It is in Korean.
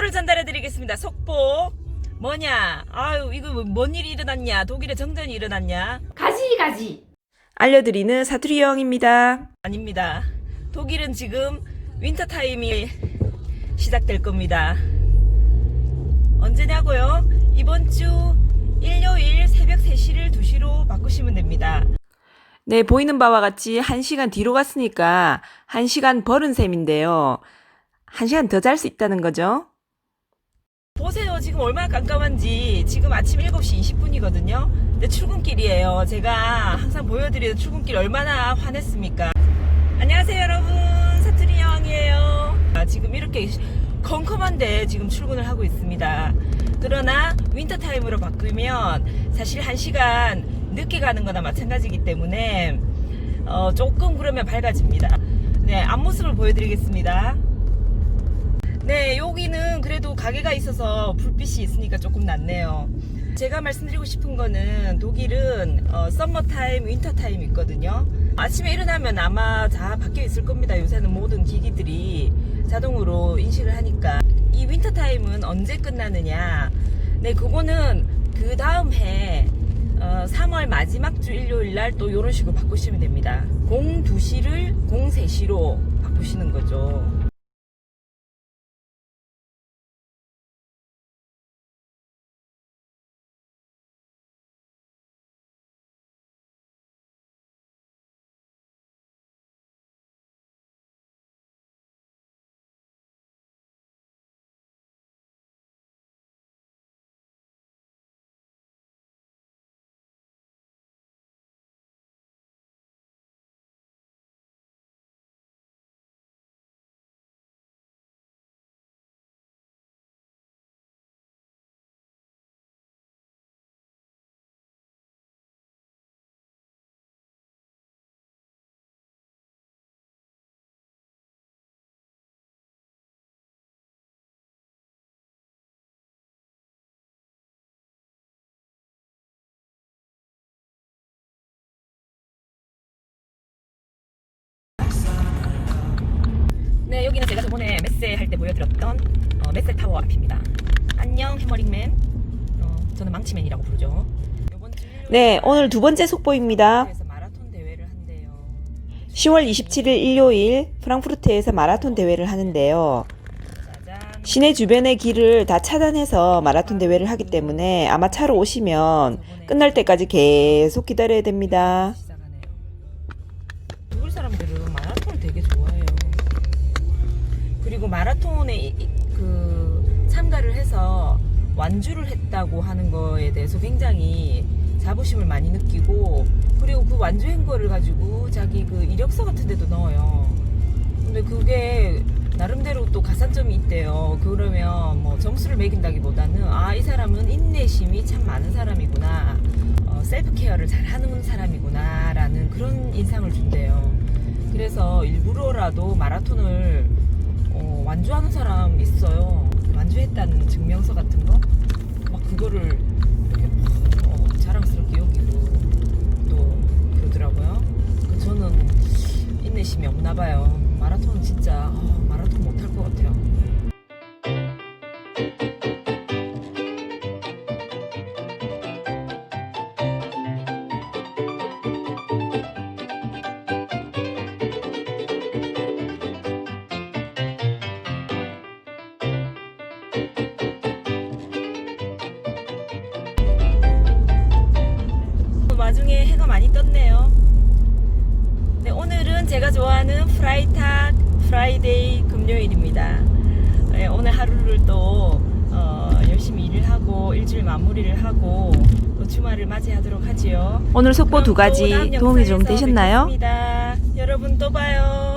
속보를 전달해 드리겠습니다. 속보. 뭐냐? 아유, 이거 뭐뭔 일이 일어났냐? 독일에 정전이 일어났냐? 가지 가지. 알려드리는 사투리 여왕입니다. 아닙니다. 독일은 지금 윈터 타임이 시작될 겁니다. 언제냐고요? 이번 주 일요일 새벽 3시를 2시로 바꾸시면 됩니다. 네, 보이는 바와 같이 1시간 뒤로 갔으니까 1시간 벌은 셈인데요. 1시간 더 잘 수 있다는 거죠. 보세요. 지금 얼마나 깜깜한지. 지금 아침 7시 20분이거든요. 근데 출근길이에요. 제가 항상 보여드리는 출근길 얼마나 화냈습니까? 안녕하세요, 여러분. 사투리 여왕이에요. 아, 지금 이렇게 컴컴한데 지금 출근을 하고 있습니다. 그러나 윈터타임으로 바꾸면 사실 1시간 늦게 가는 거나 마찬가지이기 때문에 어, 조금 그러면 밝아집니다. 네, 앞모습을 보여드리겠습니다. 가게가 있어서 불빛이 있으니까 조금 낫네요. 제가 말씀드리고 싶은 거는 독일은 어, 썸머 타임, 윈터 타임 있거든요. 아침에 일어나면 아마 다 바뀌어 있을 겁니다. 요새는 모든 기기들이 자동으로 인식을 하니까. 이 윈터 타임은 언제 끝나느냐? 네, 그거는 그 다음 해 어, 3월 마지막 주 일요일 날 또 이런 식으로 바꾸시면 됩니다. 02시를 03시로 바꾸시는 거죠. 네, 여기는 제가 저번에 메세 할 때 보여드렸던 어, 메세 타워 앞입니다. 안녕, 해머링맨. 어, 저는 망치맨이라고 부르죠. 네, 오늘 두 번째 속보입니다. 에서 마라톤 대회를 한대요. 10월 27일 일요일 프랑크푸르트에서 마라톤 대회를 하는데요. 시내 주변의 길을 다 차단해서 마라톤 대회를 하기 때문에 아마 차로 오시면 끝날 때까지 계속 기다려야 됩니다. 이- 그 참가를 해서 완주를 했다고 하는 거에 대해서 굉장히 자부심을 많이 느끼고 그리고 그 완주한 거를 가지고 자기 그 이력서 같은 데도 넣어요. 근데 그게 나름대로 또 가산점이 있대요. 그러면 뭐 점수를 매긴다기보다는 아 이 사람은 인내심이 참 많은 사람이구나. 어, 셀프 케어를 잘 하는 사람이구나라는 그런 인상을 준대요. 그래서 일부러라도 마라톤을 어, 완주하는 사람 있어요. 완주했다는 증명서 같은 거? 막 그거를 이렇게 막, 어, 자랑스럽게 여기고 또 그러더라고요. 그 저는 인내심이 없나 봐요. 마라톤은 진짜 어, 마라톤 못할 것 같아요. 해가 많이 떴네요. 네, 오늘은 제가 좋아하는 프라이탁 프라이데이 금요일입니다. 네, 오늘 하루를 또 어, 열심히 일을 하고 일주일 마무리를 하고 또 주말을 맞이하도록 하지요. 오늘 속보 두 가지 도움이 좀 되셨나요? 뵙겠습니다. 여러분 또 봐요.